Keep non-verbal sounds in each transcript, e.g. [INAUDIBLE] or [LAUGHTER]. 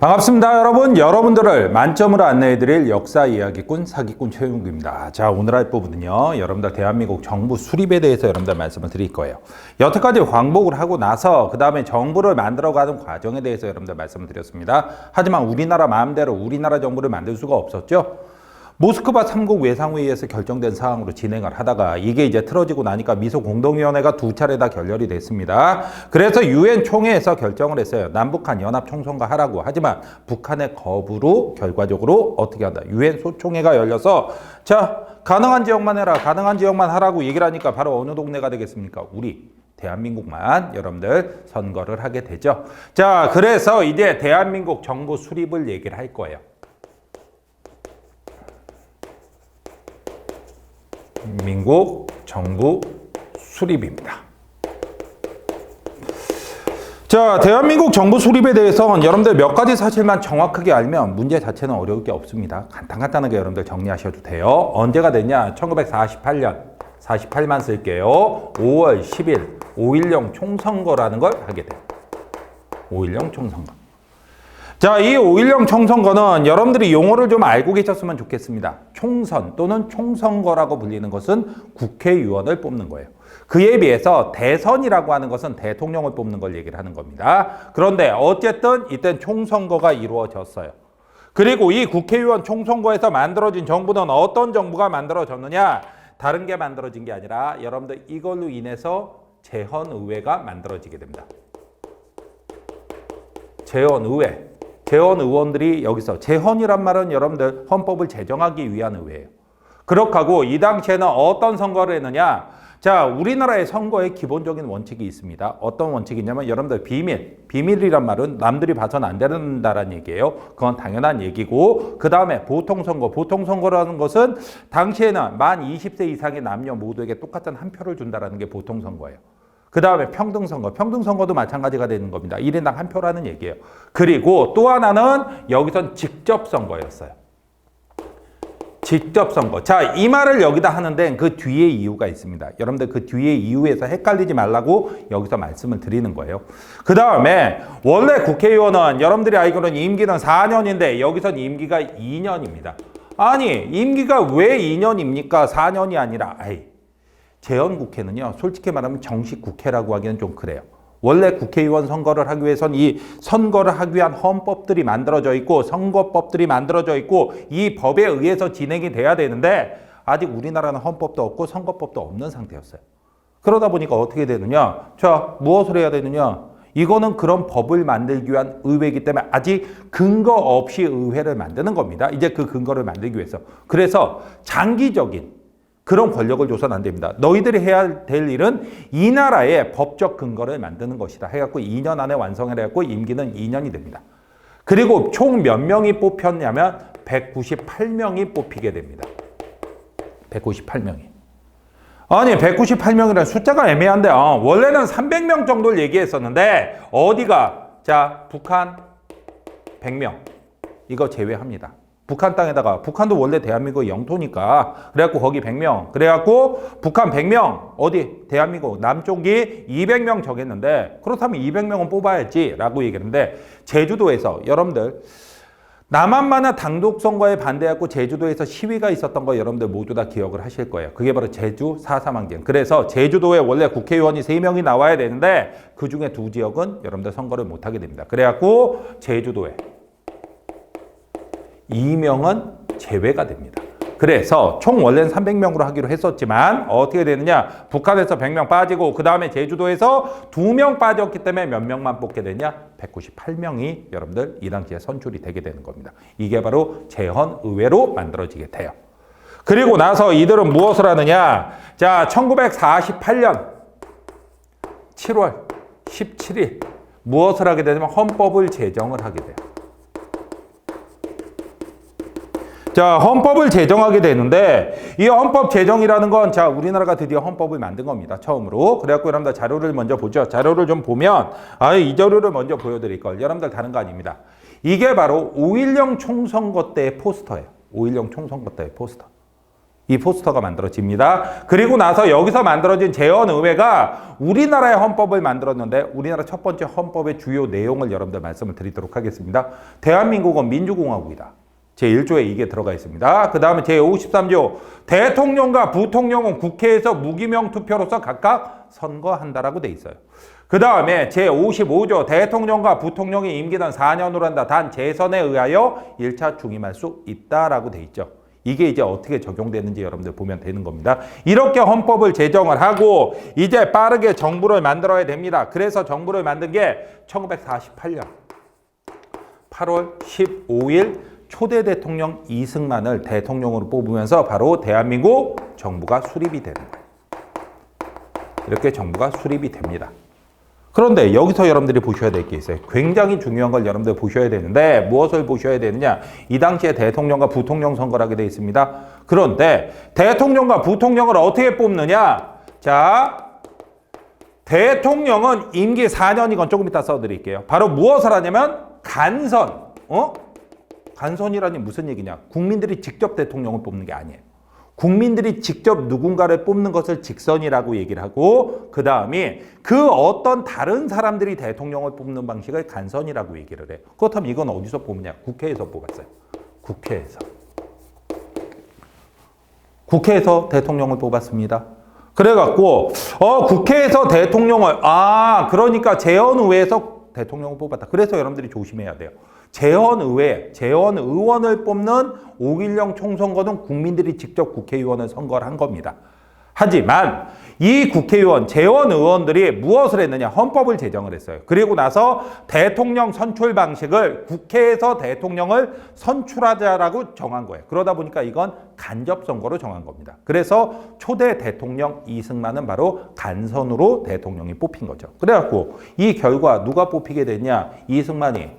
반갑습니다 여러분. 여러분들을 만점으로 안내해드릴 역사 이야기꾼 사기꾼 최용구입니다. 자 오늘 할 부분은요 여러분들 대한민국 정부 수립에 대해서 여러분들 말씀을 드릴 거예요. 여태까지 광복을 하고 나서 그 다음에 정부를 만들어가는 과정에 대해서 여러분들 말씀을 드렸습니다. 하지만 우리나라 마음대로 우리나라 정부를 만들 수가 없었죠 모스크바 3국 외상회의에서 결정된 사항으로 진행을 하다가 이게 이제 틀어지고 나니까 미소 공동위원회가 두 차례 다 결렬이 됐습니다. 그래서 유엔 총회에서 결정을 했어요. 남북한 연합 총선거 하라고. 하지만 북한의 거부로 결과적으로 어떻게 한다. 유엔 소총회가 열려서 자 가능한 지역만 해라. 가능한 지역만 하라고 얘기를 하니까 바로 어느 동네가 되겠습니까? 우리. 대한민국만 여러분들 선거를 하게 되죠. 자, 그래서 이제 대한민국 정부 수립을 얘기를 할 거예요. 민국 정부 수립입니다. 자, 대한민국 정부 수립에 대해서는 여러분들 몇 가지 사실만 정확하게 알면 문제 자체는 어려울 게 없습니다. 간단간단하게 여러분들 정리하셔도 돼요. 언제가 됐냐? 1948년, 48만 쓸게요. 5월 10일, 5.10 총선거라는 걸 하게 돼요. 5.10 총선거. 자, 이 5.10 총선거는 여러분들이 용어를 좀 알고 계셨으면 좋겠습니다. 총선 또는 총선거라고 불리는 것은 국회의원을 뽑는 거예요. 그에 비해서 대선이라고 하는 것은 대통령을 뽑는 걸 얘기를 하는 겁니다. 그런데 어쨌든 이땐 총선거가 이루어졌어요. 그리고 이 국회의원 총선거에서 만들어진 정부는 어떤 정부가 만들어졌느냐? 다른 게 만들어진 게 아니라 여러분들 이걸로 인해서 재헌의회가 만들어지게 됩니다. 재헌의회. 재헌 의원들이 여기서 재헌이란 말은 여러분들 헌법을 제정하기 위한 의회예요. 그렇다고 이 당시에는 어떤 선거를 했느냐? 자, 우리나라의 선거에 기본적인 원칙이 있습니다. 어떤 원칙이냐면 여러분들 비밀. 비밀이란 말은 남들이 봐서는 안 된다라는 얘기예요. 그건 당연한 얘기고 그 다음에 보통 선거. 보통 선거라는 것은 당시에는 만 20세 이상의 남녀 모두에게 똑같은 한 표를 준다라는 게 보통 선거예요. 그 다음에 평등선거. 평등선거도 마찬가지가 되는 겁니다. 1인당 한 표라는 얘기예요. 그리고 또 하나는 여기선 직접선거였어요. 직접선거. 자, 이 말을 여기다 하는데 그 뒤에 이유가 있습니다. 여러분들 그 뒤에 이유에서 헷갈리지 말라고 여기서 말씀을 드리는 거예요. 그 다음에 원래 국회의원은 여러분들이 알기로는 임기는 4년인데 여기선 임기가 2년입니다. 아니, 임기가 왜 2년입니까? 4년이 아니라, 아이. 재헌 국회는요, 솔직히 말하면 정식 국회라고 하기는 좀 그래요. 원래 국회의원 선거를 하기 위해선 이 선거를 하기 위한 헌법들이 만들어져 있고 선거법들이 만들어져 있고 이 법에 의해서 진행이 돼야 되는데 아직 우리나라는 헌법도 없고 선거법도 없는 상태였어요. 그러다 보니까 어떻게 되느냐? 자, 무엇을 해야 되느냐? 이거는 그런 법을 만들기 위한 의회이기 때문에 아직 근거 없이 의회를 만드는 겁니다. 이제 그 근거를 만들기 위해서. 그래서 장기적인 그런 권력을 줘서는 안 됩니다. 너희들이 해야 될 일은 이 나라의 법적 근거를 만드는 것이다. 해갖고 2년 안에 완성을 해갖고 임기는 2년이 됩니다. 그리고 총 몇 명이 뽑혔냐면 198명이 뽑히게 됩니다. 198명이. 아니 198명이라는 숫자가 애매한데 어, 원래는 300명 정도를 얘기했었는데 어디가 자 북한 100명 이거 제외합니다. 북한 땅에다가 북한도 원래 대한민국의 영토니까 그래갖고 거기 100명 그래갖고 북한 100명 어디 대한민국 남쪽이 200명 정했는데 그렇다면 200명은 뽑아야지 라고 얘기했는데 제주도에서 여러분들 남한만은 단독 선거에 반대하고 제주도에서 시위가 있었던 거 여러분들 모두 다 기억을 하실 거예요. 그게 바로 제주 4.3항쟁. 그래서 제주도에 원래 국회의원이 3명이 나와야 되는데 그 중에 두 지역은 여러분들 선거를 못 하게 됩니다. 그래갖고 제주도에 이명은 제외가 됩니다. 그래서 총 원래는 300명으로 하기로 했었지만 어떻게 되느냐? 북한에서 100명 빠지고 그 다음에 제주도에서 2명 빠졌기 때문에 몇 명만 뽑게 되냐? 198명이 여러분들 이 당시에 선출이 되게 되는 겁니다. 이게 바로 재헌 의회로 만들어지게 돼요. 그리고 나서 이들은 무엇을 하느냐? 자, 1948년 7월 17일 무엇을 하게 되냐면 헌법을 제정을 하게 돼요. 자, 헌법을 제정하게 되는데 이 헌법 제정이라는 건 자, 우리나라가 드디어 헌법을 만든 겁니다. 처음으로. 그래갖고 여러분들 자료를 먼저 보죠. 자료를 좀 보면 아, 이 자료를 먼저 보여드릴 걸. 여러분들 다른 거 아닙니다. 이게 바로 5.10 총선거 때의 포스터예요. 5.10 총선거 때의 포스터. 이 포스터가 만들어집니다. 그리고 나서 여기서 만들어진 재헌의회가 우리나라의 헌법을 만들었는데 우리나라 첫 번째 헌법의 주요 내용을 여러분들 말씀을 드리도록 하겠습니다. 대한민국은 민주공화국이다. 제1조에 이게 들어가 있습니다. 그 다음에 제53조 대통령과 부통령은 국회에서 무기명 투표로서 각각 선거한다라고 돼 있어요. 그 다음에 제55조 대통령과 부통령의 임기는 4년으로 한다. 단 재선에 의하여 1차 중임할 수 있다라고 돼 있죠. 이게 이제 어떻게 적용되는지 여러분들 보면 되는 겁니다. 이렇게 헌법을 제정을 하고 이제 빠르게 정부를 만들어야 됩니다. 그래서 정부를 만든 게 1948년 8월 15일 초대 대통령 이승만을 대통령으로 뽑으면서 바로 대한민국 정부가 수립이 되는 거예요. 이렇게 정부가 수립이 됩니다. 그런데 여기서 여러분들이 보셔야 될 게 있어요. 굉장히 중요한 걸 여러분들 보셔야 되는데 무엇을 보셔야 되느냐? 이 당시에 대통령과 부통령 선거를 하게 되어 있습니다. 그런데 대통령과 부통령을 어떻게 뽑느냐? 자, 대통령은 임기 4년이건 조금 이따 써드릴게요. 바로 무엇을 하냐면 간선. 어? 간선이라니 무슨 얘기냐? 국민들이 직접 대통령을 뽑는 게 아니에요. 국민들이 직접 누군가를 뽑는 것을 직선이라고 얘기를 하고 그 다음에 그 어떤 다른 사람들이 대통령을 뽑는 방식을 간선이라고 얘기를 해요. 그렇다면 이건 어디서 뽑느냐? 국회에서 뽑았어요. 국회에서. 국회에서 대통령을 뽑았습니다. 그래갖고 어 국회에서 대통령을 아 그러니까 재헌 의회에서 대통령을 뽑았다. 그래서 여러분들이 조심해야 돼요. 재헌 의회, 재헌 의원을 뽑는 5.16 총선거는 국민들이 직접 국회의원을 선거를 한 겁니다. 하지만 이 국회의원, 재원 의원들이 무엇을 했느냐? 헌법을 제정을 했어요. 그리고 나서 대통령 선출 방식을 국회에서 대통령을 선출하자라고 정한 거예요. 그러다 보니까 이건 간접 선거로 정한 겁니다. 그래서 초대 대통령 이승만은 바로 간선으로 대통령이 뽑힌 거죠. 그래갖고 이 결과 누가 뽑히게 됐냐? 이승만이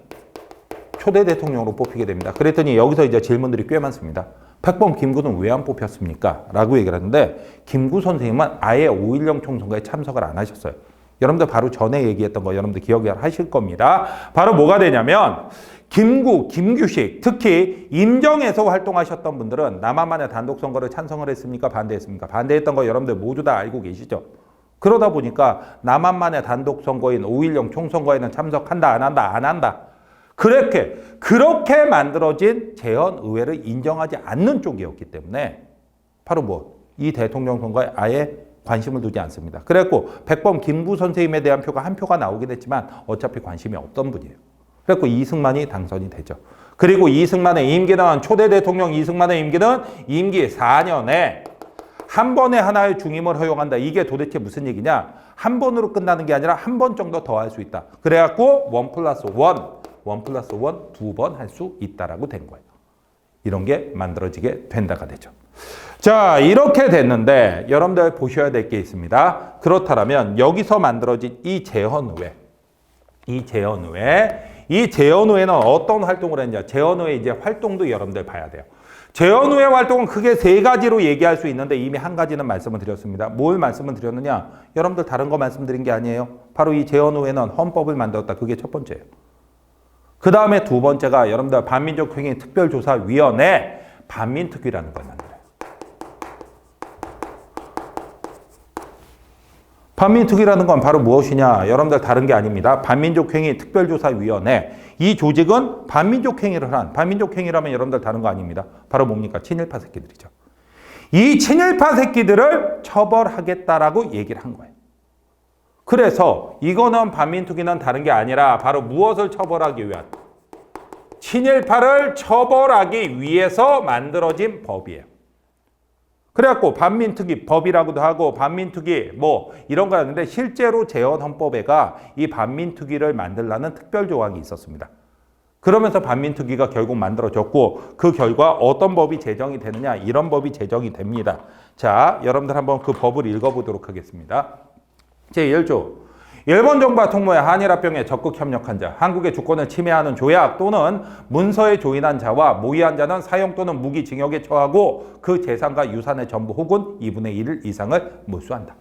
초대 대통령으로 뽑히게 됩니다. 그랬더니 여기서 이제 질문들이 꽤 많습니다. 백범 김구는 왜 안 뽑혔습니까? 라고 얘기를 하는데 김구 선생님은 아예 5.16 총선거에 참석을 안 하셨어요. 여러분들 바로 전에 얘기했던 거 여러분들 기억을 하실 겁니다. 바로 뭐가 되냐면 김구, 김규식, 특히 임정에서 활동하셨던 분들은 남한만의 단독 선거를 찬성을 했습니까? 반대했습니까? 반대했던 거 여러분들 모두 다 알고 계시죠? 그러다 보니까 남한만의 단독 선거인 5.16 총선거에는 참석한다, 안 한다, 안 한다. 그렇게 그렇게 만들어진 재헌 의회를 인정하지 않는 쪽이었기 때문에 바로 뭐 이 대통령 선거에 아예 관심을 두지 않습니다. 그래갖고 백범 김구 선생님에 대한 표가 한 표가 나오긴 했지만 어차피 관심이 없던 분이에요. 그래갖고 이승만이 당선이 되죠. 그리고 이승만의 임기는 초대 대통령 이승만의 임기는 임기 4년에 한 번에 하나의 중임을 허용한다. 이게 도대체 무슨 얘기냐? 한 번으로 끝나는 게 아니라 한 번 정도 더 할 수 있다. 그래갖고 원 플러스 원, 원 플러스 원 두 번 할 수 있다라고 된 거예요. 이런 게 만들어지게 된다가 되죠. 자, 이렇게 됐는데 여러분들 보셔야 될 게 있습니다. 그렇다면 여기서 만들어진 이 재헌의회, 이 재헌의회, 이 재헌의회는 어떤 활동을 했냐? 재헌의회 이제 활동도 여러분들 봐야 돼요. 재헌의회 활동은 크게 세 가지로 얘기할 수 있는데 이미 한 가지는 말씀을 드렸습니다. 뭘 말씀을 드렸느냐? 여러분들 다른 거 말씀드린 게 아니에요. 바로 이 재헌의회는 헌법을 만들었다. 그게 첫 번째예요. 그 다음에 두 번째가 여러분들 반민족 행위 특별조사위원회 반민특위라는 걸 만들어요. 반민특위라는 건 바로 무엇이냐? 여러분들 다른 게 아닙니다. 반민족행위 특별조사위원회. 이 조직은 반민족행위를 한, 반민족행위라면 여러분들 다른 거 아닙니다. 바로 뭡니까? 친일파 새끼들이죠. 이 친일파 새끼들을 처벌하겠다라고 얘기를 한 거예요. 그래서 이거는 반민특위는 다른 게 아니라 바로 무엇을 처벌하기 위한 친일파를 처벌하기 위해서 만들어진 법이에요. 그래갖고 반민특위 법이라고도 하고 반민특위 뭐 이런 거였는데 실제로 재헌헌법에가 이 반민특위를 만들라는 특별 조항이 있었습니다. 그러면서 반민특위가 결국 만들어졌고 그 결과 어떤 법이 제정이 되느냐 이런 법이 제정이 됩니다. 자, 여러분들 한번 그 법을 읽어보도록 하겠습니다. 제1조 일본 정부와 통모의 한일합병에 적극 협력한 자, 한국의 주권을 침해하는 조약 또는 문서에 조인한 자와 모의한 자는 사형 또는 무기 징역에 처하고 그 재산과 유산의 전부 혹은 2분의 1 이상을 몰수한다.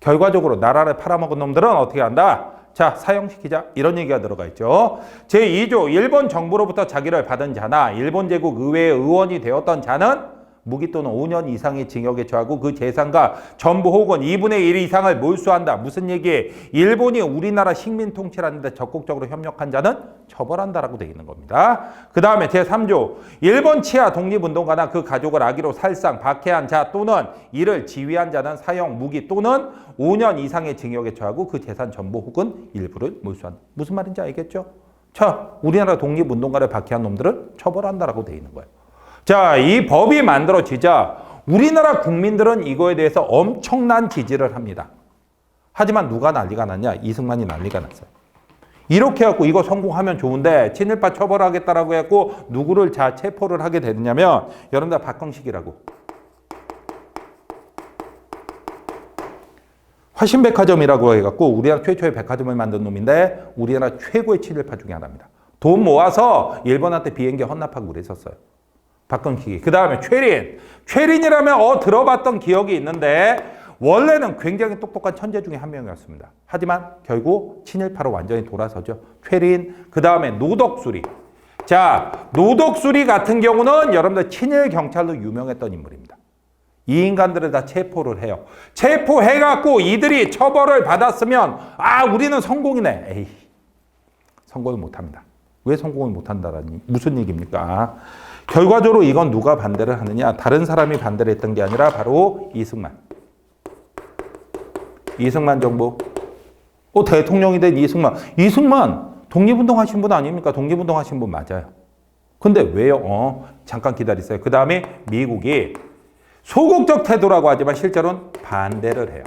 결과적으로 나라를 팔아먹은 놈들은 어떻게 한다? 자, 사형시키자. 이런 얘기가 들어가 있죠. 제2조 일본 정부로부터 자기를 받은 자나 일본 제국 의회의 의원이 되었던 자는 무기 또는 5년 이상의 징역에 처하고 그 재산과 전부 혹은 2분의 1 이상을 몰수한다. 무슨 얘기에 일본이 우리나라 식민 통치라는데 적극적으로 협력한 자는 처벌한다라고 되어 있는 겁니다. 그 다음에 제3조 일본 치하 독립운동가나 그 가족을 악의로 살상, 박해한 자 또는 이를 지휘한 자는 사형, 무기 또는 5년 이상의 징역에 처하고 그 재산 전부 혹은 일부를 몰수한다. 무슨 말인지 알겠죠? 자, 우리나라 독립운동가를 박해한 놈들을 처벌한다라고 되어 있는 거예요. 자, 이 법이 만들어지자 우리나라 국민들은 이거에 대해서 엄청난 지지를 합니다. 하지만 누가 난리가 났냐? 이승만이 난리가 났어요. 이렇게 해갖고 이거 성공하면 좋은데 친일파 처벌하겠다라고 했고 누구를 자 체포를 하게 되느냐면 여러분들 박광식이라고 화신백화점이라고 해갖고 우리나라 최초의 백화점을 만든 놈인데 우리나라 최고의 친일파 중에 하나입니다. 돈 모아서 일본한테 비행기 헌납하고 그랬었어요. 박건식이. 그 다음에 최린. 최린이라면 어 들어봤던 기억이 있는데 원래는 굉장히 똑똑한 천재 중에 한 명이었습니다. 하지만 결국 친일파로 완전히 돌아서죠. 최린. 그 다음에 노덕수리. 자, 노덕수리 같은 경우는 여러분들 친일 경찰로 유명했던 인물입니다. 이 인간들을 다 체포를 해요. 체포해갖고 이들이 처벌을 받았으면 아 우리는 성공이네. 에이 성공을 못합니다. 왜 성공을 못한다라니 무슨 얘기입니까? 결과적으로 이건 누가 반대를 하느냐? 다른 사람이 반대를 했던 게 아니라 바로 이승만. 이승만 정부. 어, 대통령이 된 이승만. 이승만 독립운동 하신 분 아닙니까? 독립운동 하신 분 맞아요. 근데 왜요? 어, 잠깐 기다리세요. 그 다음에 미국이 소극적 태도라고 하지만 실제로는 반대를 해요.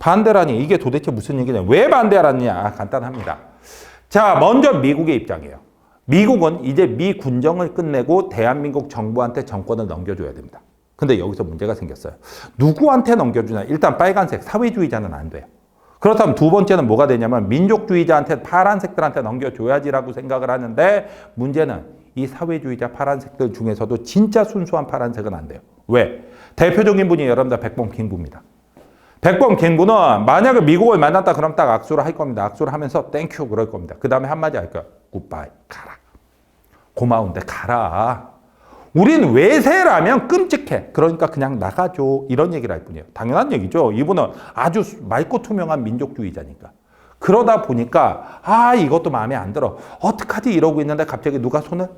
반대라니 이게 도대체 무슨 얘기냐? 왜 반대하느냐? 아, 간단합니다. 자, 먼저 미국의 입장이에요. 미국은 이제 미 군정을 끝내고 대한민국 정부한테 정권을 넘겨줘야 됩니다. 근데 여기서 문제가 생겼어요. 누구한테 넘겨주냐? 일단 빨간색 사회주의자는 안 돼요. 그렇다면 두 번째는 뭐가 되냐면 민족주의자한테 파란색들한테 넘겨줘야지라고 생각을 하는데 문제는 이 사회주의자 파란색들 중에서도 진짜 순수한 파란색은 안 돼요. 왜? 대표적인 분이 여러분들 백범 킹부입니다. 백범 갱부는 만약에 미국을 만났다 그럼 딱 악수를 할 겁니다. 악수를 하면서 땡큐 그럴 겁니다. 그 다음에 한마디 할 거야. 굿바이 가라. 고마운데 가라. 우린 외세라면 끔찍해. 그러니까 그냥 나가줘. 이런 얘기를 할 뿐이에요. 당연한 얘기죠. 이분은 아주 맑고 투명한 민족주의자니까. 그러다 보니까 아 이것도 마음에 안 들어. 어떡하지 이러고 있는데 갑자기 누가 손을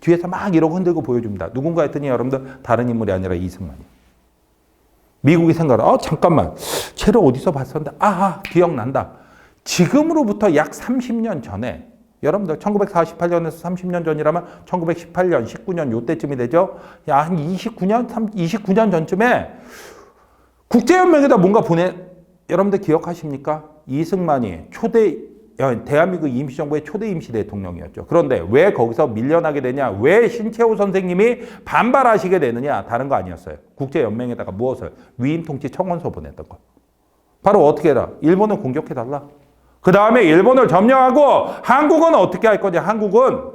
뒤에서 막 이러고 흔들고 보여줍니다. 누군가 했더니 여러분들 다른 인물이 아니라 이승만이. 미국이 생각을, 어, 잠깐만. 쟤를 어디서 봤었는데, 아하, 기억난다. 지금으로부터 약 30년 전에, 여러분들 1948년에서 30년 전이라면 1918년, 19년 요때쯤이 되죠? 야, 한 29년, 29년 전쯤에 국제연맹에다 뭔가 보내, 여러분들 기억하십니까? 이승만이 초대 대한민국 임시정부의 초대 임시 대통령이었죠. 그런데 왜 거기서 밀려나게 되냐? 왜 신채호 선생님이 반발하시게 되느냐? 다른 거 아니었어요. 국제연맹에다가 무엇을? 위임 통치 청원서 보냈던 거. 바로 어떻게 해라? 일본을 공격해달라. 그 다음에 일본을 점령하고 한국은 어떻게 할 거냐? 한국은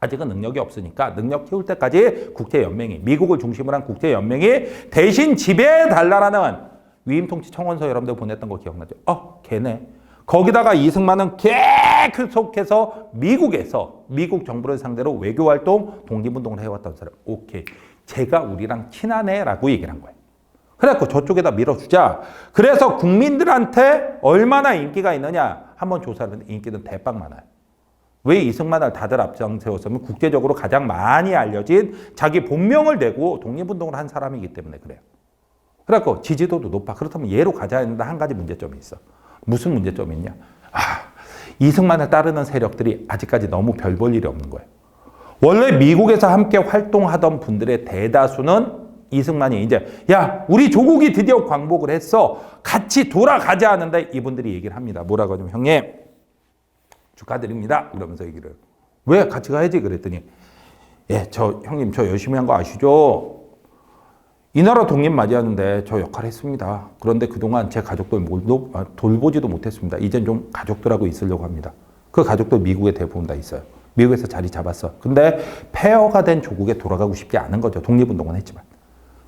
아직은 능력이 없으니까 능력 키울 때까지 국제연맹이, 미국을 중심으로 한 국제연맹이 대신 지배해달라는 위임 통치 청원서 여러분들 보냈던 거 기억나죠? 어, 걔네. 거기다가 이승만은 계속해서 미국에서 미국 정부를 상대로 외교 활동, 독립운동을 해왔던 사람. 오케이. 제가 우리랑 친하네라고 얘기를 한 거예요. 그래갖고 저쪽에다 밀어주자. 그래서 국민들한테 얼마나 인기가 있느냐 한번 했는데 인기는 대빵 많아요. 왜 이승만을 다들 앞장 세웠으면 국제적으로 가장 많이 알려진 자기 본명을 대고 독립운동을 한 사람이기 때문에 그래요. 그래갖고 지지도도 높아. 그렇다면 얘로 가자 했는데 한 가지 문제점이 있어. 무슨 문제점이 있냐? 아, 이승만을 따르는 세력들이 아직까지 너무 별 볼 일이 없는 거예요. 원래 미국에서 함께 활동하던 분들의 대다수는 이승만이 이제 야 우리 조국이 드디어 광복을 했어 같이 돌아가자 하는데 이분들이 얘기를 합니다. 뭐라고 하냐면 형님 축하드립니다. 그러면서 얘기를 왜 같이 가야지 그랬더니 예 저 형님 저 열심히 한 거 아시죠? 이 나라 독립 맞이하는데 저 역할을 했습니다. 그런데 그동안 제 가족들 모두 돌보지도 못했습니다. 이젠 좀 가족들하고 있으려고 합니다. 그 가족들 미국에 대부분 다 있어요. 미국에서 자리 잡았어. 근데 폐허가 된 조국에 돌아가고 싶지 않은 거죠. 독립운동은 했지만.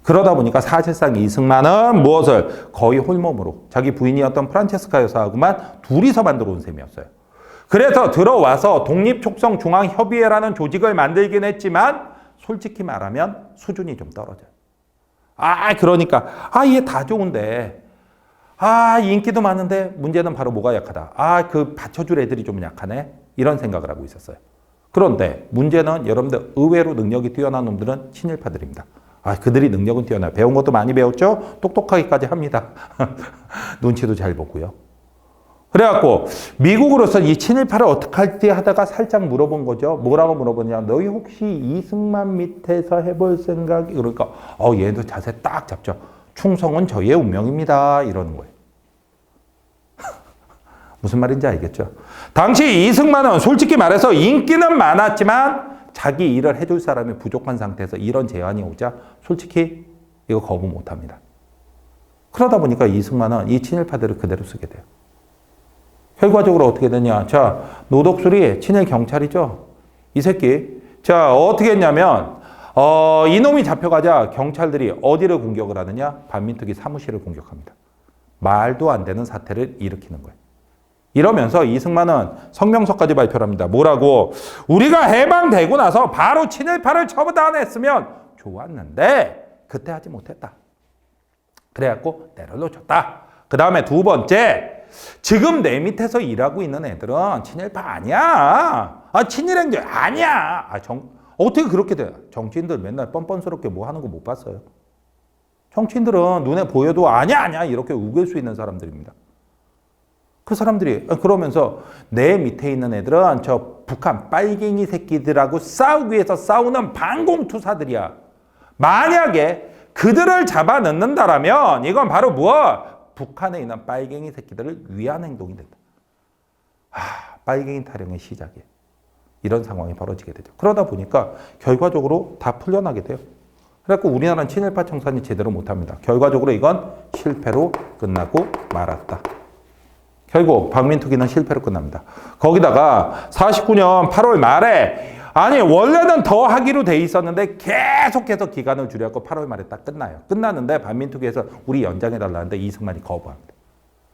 그러다 보니까 사실상 이승만은 무엇을 거의 홀몸으로 자기 부인이었던 프란체스카 여사하고만 둘이서 만들어 온 셈이었어요. 그래서 들어와서 독립촉성중앙협의회라는 조직을 만들긴 했지만 솔직히 말하면 수준이 좀 떨어져요. 아, 그러니까, 아, 얘 다 좋은데, 아, 인기도 많은데, 문제는 바로 뭐가 약하다. 아, 그 받쳐줄 애들이 좀 약하네. 이런 생각을 하고 있었어요. 그런데 문제는 여러분들 의외로 능력이 뛰어난 놈들은 친일파들입니다. 아, 그들이 능력은 뛰어나요. 배운 것도 많이 배웠죠? 똑똑하기까지 합니다. [LAUGHS] 눈치도 잘 보고요. 그래갖고 미국으로서 이 친일파를 어떻게 할지 하다가 살짝 물어본 거죠. 뭐라고 물어보냐? 너희 혹시 이승만 밑에서 해볼 생각이 그러니까 어 얘도 자세 딱 잡죠. 충성은 저희의 운명입니다. 이러는 거예요. [LAUGHS] 무슨 말인지 알겠죠? 당시 이승만은 솔직히 말해서 인기는 많았지만 자기 일을 해줄 사람이 부족한 상태에서 이런 제안이 오자 솔직히 이거 거부 못 합니다. 그러다 보니까 이승만은 이 친일파들을 그대로 쓰게 돼요. 결과적으로 어떻게 되냐. 자, 노덕술이 친일 경찰이죠. 이 새끼. 자, 어떻게 했냐면, 어, 이놈이 잡혀가자 경찰들이 어디를 공격을 하느냐? 반민특위 사무실을 공격합니다. 말도 안 되는 사태를 일으키는 거예요. 이러면서 이승만은 성명서까지 발표를 합니다. 뭐라고? 우리가 해방되고 나서 바로 친일파를 처단했으면 좋았는데 그때 하지 못했다. 그래갖고 때를 놓쳤다. 그 다음에 두 번째, 지금 내 밑에서 일하고 있는 애들은 친일파 아니야. 아, 친일행정 아니야. 아, 정, 어떻게 그렇게 돼? 정치인들 맨날 뻔뻔스럽게 뭐 하는 거 못 봤어요. 정치인들은 눈에 보여도 아니야, 아니야. 이렇게 우길 수 있는 사람들입니다. 그 사람들이 그러면서 내 밑에 있는 애들은 저 북한 빨갱이 새끼들하고 싸우기 위해서 싸우는 반공투사들이야. 만약에 그들을 잡아 넣는다라면 이건 바로 무엇? 북한에 있는 빨갱이 새끼들을 위한 행동이 된다. 아, 빨갱이 타령의 시작이에요. 이런 상황이 벌어지게 되죠. 그러다 보니까 결과적으로 다 풀려나게 돼요. 그래갖고 우리나라는 친일파 청산이 제대로 못합니다. 결과적으로 이건 실패로 끝나고 말았다. 결국 박민특위는 실패로 끝납니다. 거기다가 49년 8월 말에 아니 원래는 더 하기로 돼 있었는데 계속해서 기간을 줄여갖고 8월 말에 딱 끝나요. 끝났는데 반민특위에서 우리 연장해 달라는데 이승만이 거부합니다.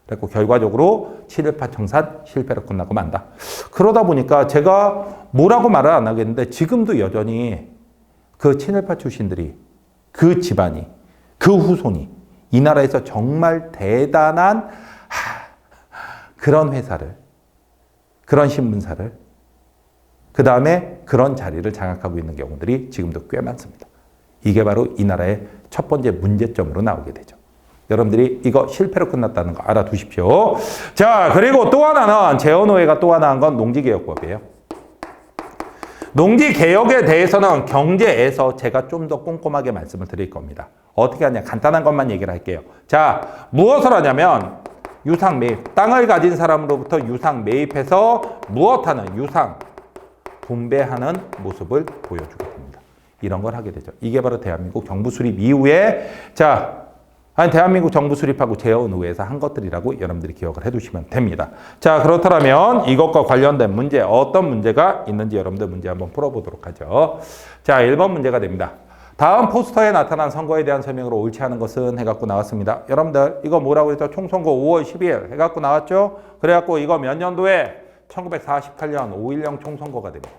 그리고 결과적으로 친일파 청산 실패로 끝나고 만다. 그러다 보니까 제가 뭐라고 말을 안 하겠는데 지금도 여전히 그 친일파 출신들이 그 집안이 그 후손이 이 나라에서 정말 대단한 그런 회사를, 그런 신문사를, 그 다음에 그런 자리를 장악하고 있는 경우들이 지금도 꽤 많습니다. 이게 바로 이 나라의 첫 번째 문제점으로 나오게 되죠. 여러분들이 이거 실패로 끝났다는 거 알아두십시오. 자, 그리고 또 하나는 재헌호회가 또 하나 한 건 농지개혁법이에요. 농지개혁에 대해서는 경제에서 제가 좀 더 꼼꼼하게 말씀을 드릴 겁니다. 어떻게 하냐? 간단한 것만 얘기를 할게요. 자, 무엇을 하냐면 유상 매입. 땅을 가진 사람으로부터 유상 매입해서 무엇하는 유상 분배하는 모습을 보여주게 됩니다. 이런 걸 하게 되죠. 이게 바로 대한민국 정부 수립 이후에 자 아니 대한민국 정부 수립하고 재헌의회에서 한 것들이라고 여러분들이 기억을 해두시면 됩니다. 자 그렇다면 이것과 관련된 문제 어떤 문제가 있는지 여러분들 문제 한번 풀어보도록 하죠. 자 1번 문제가 됩니다. 다음 포스터에 나타난 선거에 대한 설명으로 옳지 않은 것은 해갖고 나왔습니다. 여러분들 이거 뭐라고 했죠? 총선거 5월 12일 해갖고 나왔죠? 그래갖고 이거 몇 년도에 1948년 5.10 총선거가 됩니다.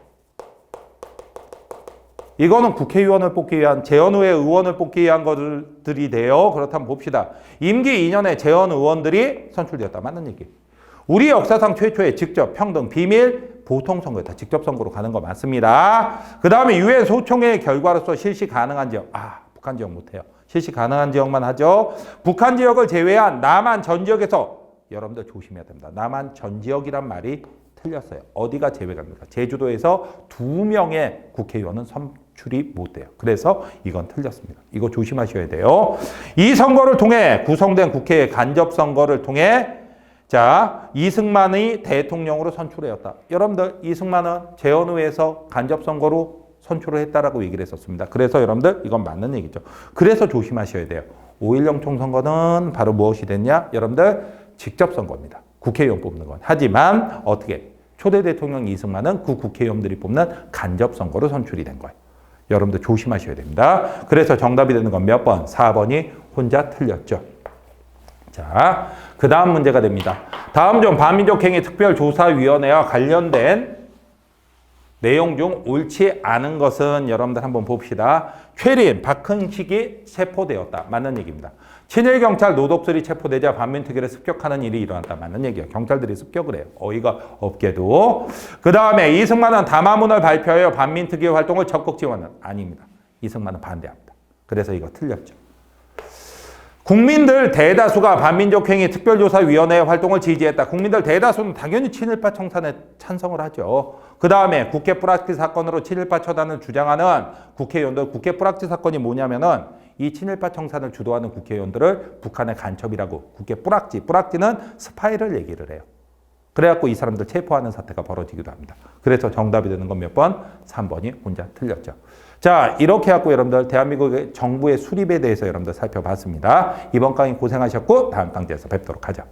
이거는 국회의원을 뽑기 위한 재헌의회 의원을 뽑기 위한 것들이 돼요. 그렇다면 봅시다. 임기 2년에 재헌 의원들이 선출되었다. 맞는 얘기. 우리 역사상 최초의 직접 평등 비밀 보통 선거였다. 직접 선거로 가는 거 맞습니다. 그 다음에 유엔 소총의 결과로서 실시 가능한 지역. 아, 북한 지역 못해요. 실시 가능한 지역만 하죠. 북한 지역을 제외한 남한 전 지역에서 여러분들 조심해야 됩니다. 남한 전 지역이란 말이 틀렸어요. 어디가 제외가 됩니까? 제주도에서 두 명의 국회의원은 선출이 못 돼요. 그래서 이건 틀렸습니다. 이거 조심하셔야 돼요. 이 선거를 통해 구성된 국회의 간접 선거를 통해 자, 이승만이 대통령으로 선출되었다. 여러분들, 이승만은 재헌의회에서 간접선거로 선출을 했다라고 얘기를 했었습니다. 그래서 여러분들, 이건 맞는 얘기죠. 그래서 조심하셔야 돼요. 5.16 총선거는 바로 무엇이 됐냐? 여러분들, 직접 선거입니다. 국회의원 뽑는 건. 하지만, 어떻게? 초대 대통령 이승만은 그 국회의원들이 뽑는 간접선거로 선출이 된 거예요. 여러분들 조심하셔야 됩니다. 그래서 정답이 되는 건 몇 번? 4번이 혼자 틀렸죠. 자, 그 다음 문제가 됩니다. 다음 중 반민족행위 특별조사위원회와 관련된 내용 중 옳지 않은 것은 여러분들 한번 봅시다. 최린, 박흥식이 체포되었다. 맞는 얘기입니다. 친일 경찰 노독들이 체포되자 반민특위를 습격하는 일이 일어났다. 맞는 얘기예요. 경찰들이 습격을 해요. 어이가 없게도. 그 다음에 이승만은 담화문을 발표하여 반민특위 활동을 적극 지원은 아닙니다. 이승만은 반대합니다. 그래서 이거 틀렸죠. 국민들 대다수가 반민족행위 특별조사위원회 활동을 지지했다. 국민들 대다수는 당연히 친일파 청산에 찬성을 하죠. 그 다음에 국회 뿌락지 사건으로 친일파 처단을 주장하는 국회의원들, 국회 뿌락지 사건이 뭐냐면은 이 친일파 청산을 주도하는 국회의원들을 북한의 간첩이라고 국회 뿌락지, 뿌락지는 스파이를 얘기를 해요. 그래갖고 이 사람들 체포하는 사태가 벌어지기도 합니다. 그래서 정답이 되는 건 몇 번? 3번이 혼자 틀렸죠. 자, 이렇게 해갖고 여러분들 대한민국의 정부의 수립에 대해서 여러분들 살펴봤습니다. 이번 강의 고생하셨고 다음 강좌에서 뵙도록 하죠.